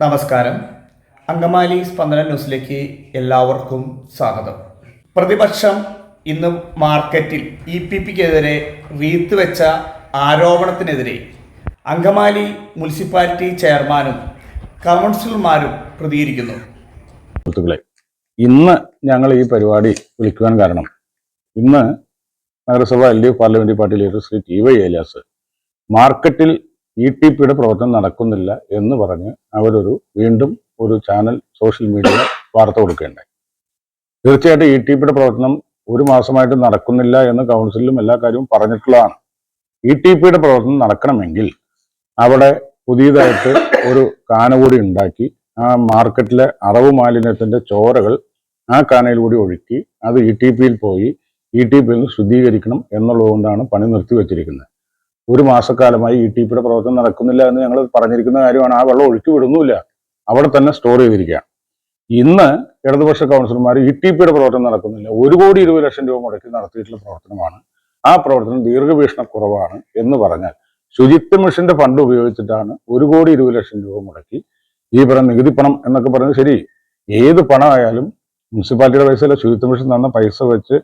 നമസ്കാരം. അങ്കമാലി സ്പന്ദന ന്യൂസിലേക്ക് എല്ലാവർക്കും സ്വാഗതം. പ്രതിപക്ഷം ഇന്ന് മാർക്കറ്റിൽ ഇ പി പിക്കെതിരെ റീത്ത് വെച്ച ആരോപണത്തിനെതിരെ അങ്കമാലി മുനിസിപ്പാലിറ്റി ചെയർമാനും കൗൺസിലർമാരും പ്രതികരിക്കുന്നു. സുഹൃത്തുക്കളെ ഇന്ന് ഞങ്ങൾ ഈ പരിപാടി വിളിക്കുവാൻ കാരണം ഇന്ന് നഗരസഭ L D F parliamentary party leader Shri T Y Elias മാർക്കറ്റിൽ ഇ ടി പിയുടെ പ്രവർത്തനം നടക്കുന്നില്ല എന്ന് പറഞ്ഞ് അവരൊരു വീണ്ടും ഒരു ചാനൽ സോഷ്യൽ മീഡിയ വാർത്ത കൊടുക്കുകയുണ്ടായി. തീർച്ചയായിട്ടും ഇ ടി പിയുടെ പ്രവർത്തനം ഒരു മാസമായിട്ട് നടക്കുന്നില്ല എന്ന് കൗൺസിലും എല്ലാ കാര്യവും പറഞ്ഞിട്ടുള്ളതാണ്. ഇ ടി പിയുടെ പ്രവർത്തനം നടക്കണമെങ്കിൽ അവിടെ പുതിയതായിട്ട് ഒരു കാന കൂടി ഉണ്ടാക്കി ആ മാർക്കറ്റിലെ അറവ് മാലിന്യത്തിന്റെ ചോരകൾ ആ കാനയിൽ കൂടി ഒഴുക്കി അത് ഇ ടി പിയിൽ പോയി ഇ ടി പിയിൽ നിന്ന് ശുദ്ധീകരിക്കണം എന്നുള്ളതുകൊണ്ടാണ് പണി നിർത്തിവെച്ചിരിക്കുന്നത്. ഒരു മാസക്കാലമായി ഇ ടി പിയുടെ പ്രവർത്തനം നടക്കുന്നില്ല എന്ന് ഞങ്ങൾ പറഞ്ഞിരിക്കുന്ന കാര്യമാണ്. ആ വെള്ളം ഒഴുക്കി വിടുന്നുമില്ല. അവിടെ തന്നെ സ്റ്റോർ ചെയ്തിരിക്കുകയാണ്. ഇന്ന് ഇടതുപക്ഷ കൗൺസിലർമാർ ഇ ടി പിയുടെ പ്രവർത്തനം നടക്കുന്നില്ല. ഒരു കോടി ഇരുപത് ലക്ഷം രൂപ മുടക്കി നടത്തിയിട്ടുള്ള പ്രവർത്തനമാണ്. ആ പ്രവർത്തനം ദീർഘവീക്ഷണ കുറവാണ് എന്ന് പറഞ്ഞാൽ ശുചിത്വ മിഷന്റെ ഫണ്ട് ഉപയോഗിച്ചിട്ടാണ് ഒരു കോടി ഇരുപത് ലക്ഷം രൂപ മുടക്കി ഈ പറഞ്ഞ നികുതി പണം എന്നൊക്കെ പറയുന്നത് ശരി. ഏത് പണമായാലും മുനിസിപ്പാലിറ്റിയുടെ പൈസ അല്ല. ശുചിത്വ മിഷൻ തന്ന പൈസ വെച്ച്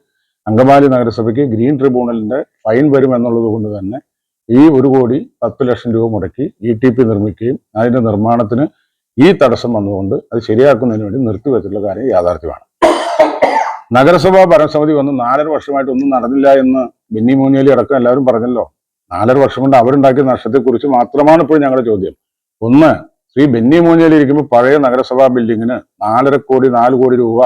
അങ്കമാലി നഗരസഭയ്ക്ക് ഗ്രീൻ ട്രിബ്യൂണലിന്റെ ഫൈൻ വരും എന്നുള്ളത് കൊണ്ട് തന്നെ ഈ ഒരു കോടി പത്ത് ലക്ഷം രൂപ മുടക്കി ഇ ടി പി നിർമ്മിക്കുകയും അതിന്റെ നിർമ്മാണത്തിന് ഈ തടസ്സം വന്നുകൊണ്ട് അത് ശരിയാക്കുന്നതിന് വേണ്ടി നിർത്തിവെച്ചിട്ടുള്ള കാര്യം യാഥാർത്ഥ്യമാണ്. നഗരസഭാ ഭരണസമിതി വന്ന് നാലര വർഷമായിട്ട് ഒന്നും നടന്നില്ല എന്ന് ബിന്നി മൂനിയലി അടക്കം എല്ലാവരും പറഞ്ഞല്ലോ. നാലര വർഷം കൊണ്ട് അവരുണ്ടാക്കിയ നഷ്ടത്തെക്കുറിച്ച് മാത്രമാണ് ഇപ്പോൾ ഞങ്ങളുടെ ചോദ്യം. ഒന്ന് ശ്രീ ബെന്നി മൂനിയലി ഇരിക്കുമ്പോൾ പഴയ നഗരസഭാ ബിൽഡിങ്ങിന് നാലര കോടി നാല് കോടി രൂപ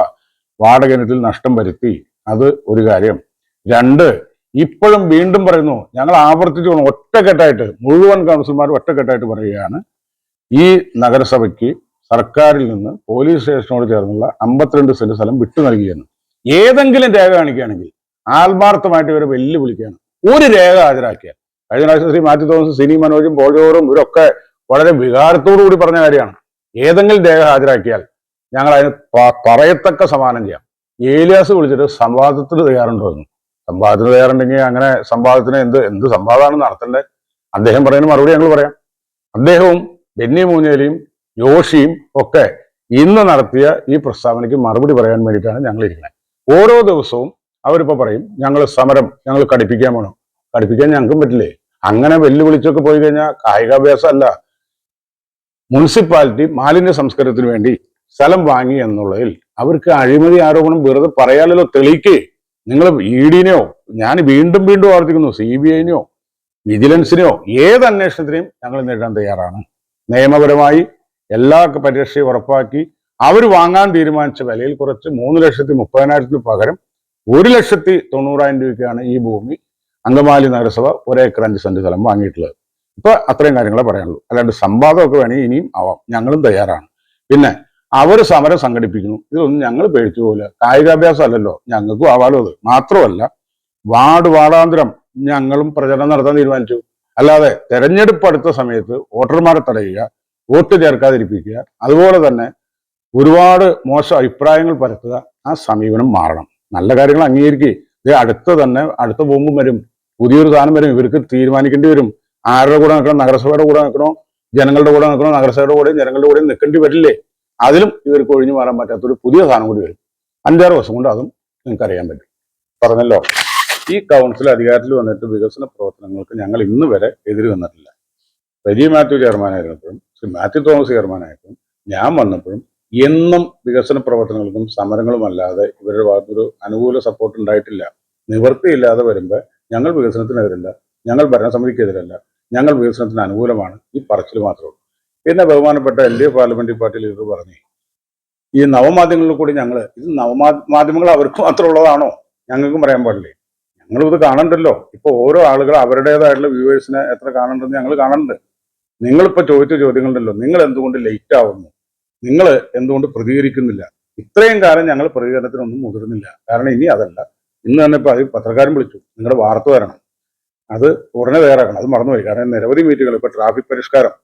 വാടകനത്തിൽ നഷ്ടം വരുത്തി. അത് ഒരു കാര്യം. രണ്ട് ഇപ്പോഴും വീണ്ടും പറയുന്നു ഞങ്ങൾ ആവർത്തിച്ചു ഒറ്റക്കെട്ടായിട്ട് മുഴുവൻ കൗൺസിലർമാരും ഒറ്റക്കെട്ടായിട്ട് പറയുകയാണ്. ഈ നഗരസഭയ്ക്ക് സർക്കാരിൽ നിന്ന് പോലീസ് സ്റ്റേഷനോട് ചേർന്നുള്ള അമ്പത്തിരണ്ട് സെന്റ് സ്ഥലം വിട്ടു നൽകിയെന്ന്. ഏതെങ്കിലും രേഖ കാണിക്കുകയാണെങ്കിൽ ആത്മാർത്ഥമായിട്ട് ഇവരെ വെല്ലുവിളിക്കുകയാണ്. ഒരു രേഖ ഹാജരാക്കിയാൽ. കഴിഞ്ഞ പ്രാവശ്യം ശ്രീ മാത്യു തോമസും സിനി മനോജും പോജോറും ഇവരൊക്കെ വളരെ വികാരത്തോടു കൂടി പറഞ്ഞ കാര്യമാണ്. ഏതെങ്കിലും രേഖ ഹാജരാക്കിയാൽ ഞങ്ങൾ അതിന് പറയത്തക്ക സമാനം ചെയ്യാം. ഏലിയാസ് വിളിച്ചിട്ട് സംവാദത്തിന് തയ്യാറുണ്ടോ എന്ന്. സംവാദത്തിന് തയ്യാറുണ്ടെങ്കിൽ അങ്ങനെ സംവാദത്തിന് എന്ത് എന്ത് സംവാദമാണ് നടത്തേണ്ടത്? അദ്ദേഹം പറയുന്ന മറുപടി ഞങ്ങൾ പറയാം. അദ്ദേഹവും ബെന്നി മൂഞ്ഞേലിയും യോഷിയും ഒക്കെ ഇന്ന് നടത്തിയ ഈ പ്രസ്താവനയ്ക്ക് മറുപടി പറയാൻ വേണ്ടിയിട്ടാണ് ഞങ്ങൾ ഇരിക്കുന്നത്. ഓരോ ദിവസവും അവരിപ്പോൾ പറയും ഞങ്ങൾ സമരം ഞങ്ങൾ കടിപ്പിക്കാൻ വേണം കടിപ്പിക്കാൻ ഞങ്ങൾക്കും പറ്റില്ലേ? അങ്ങനെ വെല്ലുവിളിച്ചൊക്കെ പോയി കഴിഞ്ഞാൽ കായികാഭ്യാസം അല്ല മുനിസിപ്പാലിറ്റി മാലിന്യ സംസ്കരണത്തിന് വേണ്ടി സ്ഥലം വാങ്ങി എന്നുള്ളതിൽ അവർക്ക് അഴിമതി ആരോപണം വെറുതെ പറയാലല്ലോ തെളിയിക്കേ. നിങ്ങൾ ഇ ഡിനെയോ ഞാൻ വീണ്ടും വീണ്ടും ആവർത്തിക്കുന്നു സി ബി ഐനെയോ വിജിലൻസിനെയോ ഏത് അന്വേഷണത്തിനെയും ഞങ്ങൾ നേടാൻ തയ്യാറാണ്. നിയമപരമായി എല്ലാ പരിരക്ഷയും ഉറപ്പാക്കി അവർ വാങ്ങാൻ തീരുമാനിച്ച വിലയിൽ കുറച്ച് മൂന്ന് ലക്ഷത്തി മുപ്പതിനായിരത്തിന് പകരം ഒരു ലക്ഷത്തി തൊണ്ണൂറായിരം രൂപയ്ക്കാണ് ഈ ഭൂമി അങ്കമാലി നഗരസഭ ഒരേക്കർ അഞ്ച് സെന്റ് സ്ഥലം വാങ്ങിയിട്ടുള്ളത്. ഇപ്പൊ അത്രയും കാര്യങ്ങളെ പറയാനുള്ളൂ. അല്ലാണ്ട് സംവാദമൊക്കെ വേണമെങ്കിൽ ഇനിയും ആവാം. ഞങ്ങളും തയ്യാറാണ്. പിന്നെ അവർ സമരം സംഘടിപ്പിക്കുന്നു. ഇതൊന്നും ഞങ്ങൾ പേടിച്ചു പോകില്ല കായികാഭ്യാസം അല്ലല്ലോ ഞങ്ങൾക്കും ആവാലോ അത്. മാത്രമല്ല വാർഡ് വാർഡാന്തരം ഞങ്ങളും പ്രചരണം നടത്താൻ തീരുമാനിച്ചു. അല്ലാതെ തെരഞ്ഞെടുപ്പ് അടുത്ത സമയത്ത് വോട്ടർമാരെ തടയുക വോട്ട് ചേർക്കാതിരിപ്പിക്കുക അതുപോലെ തന്നെ ഒരുപാട് മോശം അഭിപ്രായങ്ങൾ പരത്തുക ആ സമീപനം മാറണം. നല്ല കാര്യങ്ങൾ അംഗീകരിക്കുക ഇത് അടുത്ത തന്നെ അടുത്ത ബോംബും വരും. പുതിയൊരു സാധനം വരും. ഇവർക്ക് തീരുമാനിക്കേണ്ടി വരും. ആരുടെ കൂടെ നിൽക്കണം? നഗരസഭയുടെ കൂടെ നിൽക്കണോ? ജനങ്ങളുടെ കൂടെ നിൽക്കണോ? നഗരസഭയുടെ കൂടെയും ജനങ്ങളുടെ കൂടെയും നിൽക്കേണ്ടി വരില്ലേ? അതിലും ഇവർക്ക് ഒഴിഞ്ഞു മാറാൻ പറ്റാത്തൊരു പുതിയ സാധനം കൂടി വരും. അഞ്ചാറ് ദിവസം കൊണ്ട് അതും നിങ്ങൾക്ക് അറിയാൻ പറ്റും. പറഞ്ഞല്ലോ. ഈ കൗൺസിൽ അധികാരത്തിൽ വന്നിട്ട് വികസന പ്രവർത്തനങ്ങൾക്ക് ഞങ്ങൾ ഇന്ന് വരെ എതിര് വന്നിട്ടില്ല. റെജി മാത്യു ചെയർമാനായിരുന്നപ്പോഴും ശ്രീ മാത്യു തോമസ് ചെയർമാനായപ്പോഴും ഞാൻ വന്നപ്പോഴും എന്നും വികസന പ്രവർത്തനങ്ങൾക്കും സമരങ്ങളും അല്ലാതെ ഇവരുടെ ഭാഗത്തൊരു അനുകൂല സപ്പോർട്ട് ഉണ്ടായിട്ടില്ല. നിവൃത്തിയില്ലാതെ വരുമ്പോൾ ഞങ്ങൾ വികസനത്തിനെതിരല്ല ഞങ്ങൾ ഭരണസമിതിക്കെതിരല്ല ഞങ്ങൾ വികസനത്തിന് അനുകൂലമാണ് ഈ പറച്ചിൽ മാത്രമേ ഉള്ളൂ. പിന്നെ ബഹുമാനപ്പെട്ട L D F parliamentary party leader പറഞ്ഞു ഈ നവമാധ്യമങ്ങളിൽ കൂടി ഞങ്ങൾ ഇത് നവമാ മാധ്യമങ്ങൾ അവർക്ക് മാത്രമുള്ളതാണോ? ഞങ്ങൾക്കും പറയാൻ പാടില്ലേ? ഞങ്ങളിത് കാണണ്ടല്ലോ. ഇപ്പൊ ഓരോ ആളുകൾ അവരുടേതായിട്ടുള്ള വ്യൂവേഴ്സിനെ എത്ര കാണണ്ടെന്ന് ഞങ്ങൾ കാണണ്ട്. നിങ്ങളിപ്പോ ചോദിച്ച ചോദ്യങ്ങളുണ്ടല്ലോ നിങ്ങൾ എന്തുകൊണ്ട് ലേറ്റ് ആവുന്നു? നിങ്ങൾ എന്തുകൊണ്ട് പ്രതികരിക്കുന്നില്ല? ഇത്രയും കാലം ഞങ്ങൾ പ്രതികരണത്തിനൊന്നും മുതിർന്നില്ല. കാരണം ഇനി അതല്ല. ഇന്ന് തന്നെ ഇപ്പൊ അത് പത്രക്കാരൻ വിളിച്ചു നിങ്ങളുടെ വാർത്ത വരണം. അത് ഉടനെ തയ്യാറാക്കണം. അത് മറന്നുപോയി. കാരണം നിരവധി മീറ്റുകൾ ഇപ്പൊ ട്രാഫിക് പരിഷ്കാരം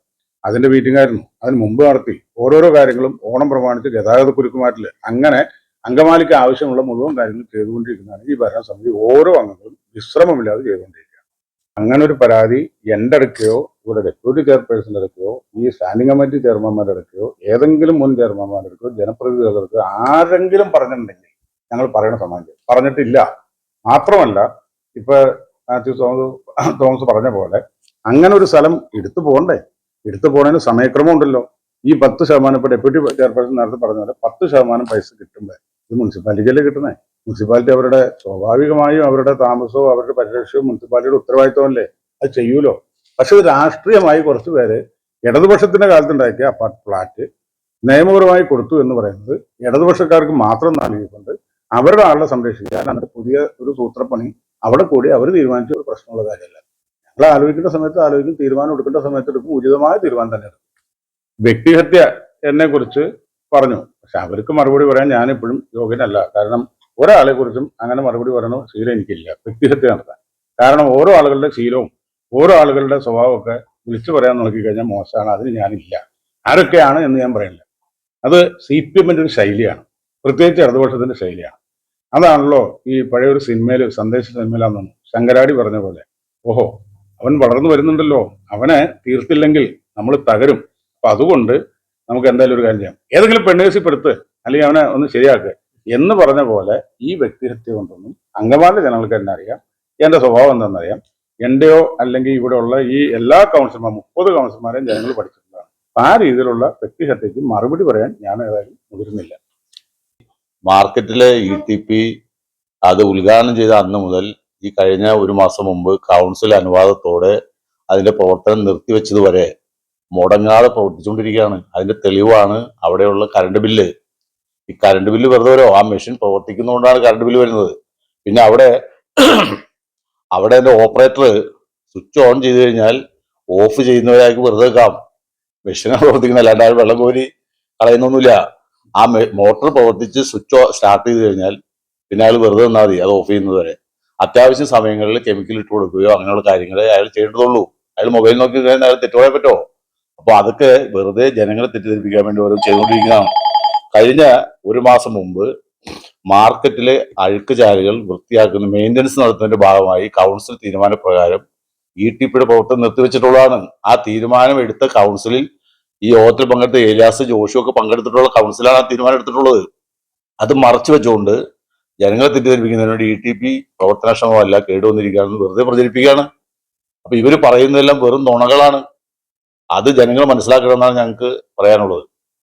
അതിന്റെ മീറ്റിംഗ് ആയിരുന്നു. അതിന് മുമ്പ് നടത്തി. ഓരോരോ കാര്യങ്ങളും ഓണം പ്രമാണിച്ച് ഗതാഗത കുരുക്കുമാറ്റിൽ അങ്ങനെ അങ്കമാലിക്ക് ആവശ്യമുള്ള മുഴുവൻ കാര്യങ്ങൾ ചെയ്തുകൊണ്ടിരിക്കുന്നതാണ് ഈ ഭരണസമിതി. ഓരോ അംഗങ്ങളും വിശ്രമമില്ലാതെ ചെയ്തുകൊണ്ടിരിക്കുകയാണ്. അങ്ങനെ ഒരു പരാതി എന്റെ അടുക്കയോ ഇവിടെ ഡെപ്യൂട്ടി ചെയർപേഴ്സന്റെ അടുക്കയോ ഈ സ്റ്റാൻഡിംഗ് കമ്മിറ്റി ചെയർമാൻമാരുടെ അടുക്കയോ ഏതെങ്കിലും മുൻ ചെയർമാൻമാരുടെ അടുക്കയോ ജനപ്രതിനിധികളുടെ അടുക്കയോ ആരെങ്കിലും പറഞ്ഞിട്ടുണ്ടെങ്കിൽ ഞങ്ങൾ പറയണ സമാജം പറഞ്ഞിട്ടില്ല. മാത്രമല്ല ഇപ്പൊ തോമസ് തോമസ് പറഞ്ഞ പോലെ അങ്ങനെ ഒരു സ്ഥലം എടുത്തു പോകണ്ടേ? എടുത്തു പോകണതിന് സമയക്രമം ഉണ്ടല്ലോ ഈ പത്ത് ശതമാനം ഇപ്പൊ ഡെപ്യൂട്ടി ചെയർപേഴ്സൺ നേരത്തെ പറഞ്ഞ പോലെ പത്ത് ശതമാനം പൈസ കിട്ടുമ്പോൾ ഇത് മുനിസിപ്പാലിറ്റിക്കല്ലേ കിട്ടുന്നേ? മുനിസിപ്പാലിറ്റി അവരുടെ സ്വാഭാവികമായും അവരുടെ താമസവും അവരുടെ പരിരക്ഷയും മുനിസിപ്പാലിറ്റിയുടെ ഉത്തരവാദിത്വമല്ലേ അത് ചെയ്യൂലോ? പക്ഷെ രാഷ്ട്രീയമായി കുറച്ച് പേര് ഇടതുപക്ഷത്തിന്റെ കാലത്തുണ്ടാക്കിയ ഫ്ലാറ്റ് നിയമപരമായി കൊടുത്തു എന്ന് പറയുന്നത് ഇടതുപക്ഷക്കാർക്ക് മാത്രം നൽകിയിട്ടുണ്ട് അവരുടെ ആളെ സംരക്ഷിക്കാൻ എന്നിട്ട് പുതിയ ഒരു സൂത്രപ്പണി അവിടെ കൂടി അവർ തീരുമാനിച്ച ഒരു പ്രശ്നമുള്ള കാര്യമല്ല. ഞങ്ങൾ ആലോചിക്കേണ്ട സമയത്ത് ആലോചിക്കും തീരുമാനം എടുക്കേണ്ട സമയത്ത് എടുക്കും ഉചിതമായ തീരുമാനം തന്നെ എടുക്കും. വ്യക്തിഹത്യ എന്നെ കുറിച്ച് പറഞ്ഞു. പക്ഷെ അവർക്ക് മറുപടി പറയാൻ ഞാനിപ്പോഴും യോഗ്യനല്ല. കാരണം ഒരാളെ കുറിച്ചും അങ്ങനെ മറുപടി പറയണ ശീലം എനിക്കില്ല. വ്യക്തിഹത്യ നടത്താൻ. കാരണം ഓരോ ആളുകളുടെ ശീലവും ഓരോ ആളുകളുടെ സ്വഭാവമൊക്കെ വിളിച്ചു പറയാൻ നോക്കിക്കഴിഞ്ഞാൽ മോശമാണ്. അതിന് ഞാനില്ല. ആരൊക്കെയാണ് എന്ന് ഞാൻ പറയുന്നില്ല അത് സി പി എമ്മിന്റെ ഒരു ശൈലിയാണ്. പ്രത്യേകിച്ച് ഇടതുപക്ഷത്തിന്റെ ശൈലിയാണ്. അതാണല്ലോ ഈ പഴയൊരു സിനിമയിൽ സന്ദേശ സിനിമയിലാണെന്ന് ശങ്കരാടി പറഞ്ഞ പോലെ. ഓഹോ അവൻ വളർന്നു വരുന്നുണ്ടല്ലോ. അവനെ തീർത്തില്ലെങ്കിൽ നമ്മൾ തകരും. അപ്പൊ അതുകൊണ്ട് നമുക്ക് എന്തായാലും ഒരു കാര്യം ചെയ്യാം. ഏതെങ്കിലും പെണ്ണേഴ്സിപ്പെടുത്ത് അല്ലെങ്കിൽ അവനെ ഒന്ന് ശരിയാക്കുക എന്ന് പറഞ്ഞ പോലെ ഈ വ്യക്തിഹത്യ കൊണ്ടൊന്നും അംഗമാല ജനങ്ങൾക്ക് തന്നെ അറിയാം. എന്റെ സ്വഭാവം എന്താണെന്നറിയാം എന്റെയോ അല്ലെങ്കിൽ ഇവിടെയുള്ള ഈ എല്ലാ കൗൺസിലർമാർ മുപ്പത് കൗൺസിലർമാരെയും ജനങ്ങൾ പഠിച്ചിട്ടുള്ളതാണ്. ആ രീതിയിലുള്ള വ്യക്തിഹത്യക്ക് മറുപടി പറയാൻ ഞാൻ ഏതായാലും മുതിരുന്നില്ല മാർക്കറ്റിലെ ഇ ടി പി അത് ഉദ്ഘാടനം ചെയ്ത അന്ന് മുതൽ ഈ കഴിഞ്ഞ ഒരു മാസം മുമ്പ് കൗൺസിൽ അനുവാദത്തോടെ അതിന്റെ പ്രവർത്തനം നിർത്തിവെച്ചതുവരെ മുടങ്ങാതെ പ്രവർത്തിച്ചുകൊണ്ടിരിക്കുകയാണ്. അതിന്റെ തെളിവാണ് അവിടെയുള്ള കറണ്ട് ബില്ല് ഈ കറണ്ട് ബില്ല് വെറുതെ വരോ ആ മെഷീൻ പ്രവർത്തിക്കുന്നതുകൊണ്ടാണ് കറണ്ട് ബില്ല് വരുന്നത്. പിന്നെ അവിടെ അവിടെ എന്റെ ഓപ്പറേറ്റർ സ്വിച്ച് ഓൺ ചെയ്ത് കഴിഞ്ഞാൽ ഓഫ് ചെയ്യുന്നവരായി വെറുതെ വെക്കാം മെഷീനാണ് പ്രവർത്തിക്കുന്നത് അല്ലാണ്ട് ആ വെള്ളം കോരി കളയുന്നൊന്നുമില്ല. ആ മോട്ടോർ പ്രവർത്തിച്ച് സ്വിച്ച് സ്റ്റാർട്ട് ചെയ്ത് കഴിഞ്ഞാൽ പിന്നെ അയാൾ വെറുതെ നിന്നാൽ മതി അത് ഓഫ് ചെയ്യുന്നത് വരെ. അത്യാവശ്യ സമയങ്ങളിൽ കെമിക്കൽ ഇട്ട് കൊടുക്കുകയോ അങ്ങനെയുള്ള കാര്യങ്ങൾ അയാൾ ചെയ്യേണ്ടതുള്ളൂ. അയാൾ മൊബൈൽ നോക്കി കഴിഞ്ഞാൽ അയാൾ തെറ്റുപോയാൽ പറ്റുമോ? അപ്പൊ അതൊക്കെ വെറുതെ ജനങ്ങളെ തെറ്റിദ്ധരിപ്പിക്കാൻ വേണ്ടി ഓരോ ചെയ്തുകൊണ്ടിരിക്കുന്നതാണ്. കഴിഞ്ഞ ഒരു മാസം മുമ്പ് മാർക്കറ്റിലെ അഴുക്ക് ചാലുകൾ വൃത്തിയാക്കുന്ന മെയിന്റനൻസ് നടത്തുന്നതിന്റെ ഭാഗമായി കൗൺസിൽ തീരുമാനപ്രകാരം ഇ ടി പിയുടെ പ്രവർത്തനം നിർത്തിവെച്ചിട്ടുള്ളതാണ്. ആ തീരുമാനം എടുത്ത കൗൺസിലിൽ ഈ യോഗത്തിൽ പങ്കെടുത്ത ഏലിയാസ് ജോഷു ഒക്കെ പങ്കെടുത്തിട്ടുള്ള കൗൺസിലാണ് ആ തീരുമാനം എടുത്തിട്ടുള്ളത്. അത് മറച്ചു വെച്ചുകൊണ്ട് ജനങ്ങളെ തെറ്റിദ്ധരിപ്പിക്കുന്നതിന് വേണ്ടി ഇ ടി പി പ്രവർത്തനക്ഷമമല്ല കേടുവന്നിരിക്കുകയാണെന്ന് വെറുതെ പ്രചരിപ്പിക്കുകയാണ്. അപ്പൊ ഇവർ പറയുന്നതെല്ലാം വെറും നുണകളാണ്. അത് ജനങ്ങൾ മനസ്സിലാക്കണമെന്നാണ് ഞങ്ങൾക്ക് പറയാനുള്ളത്.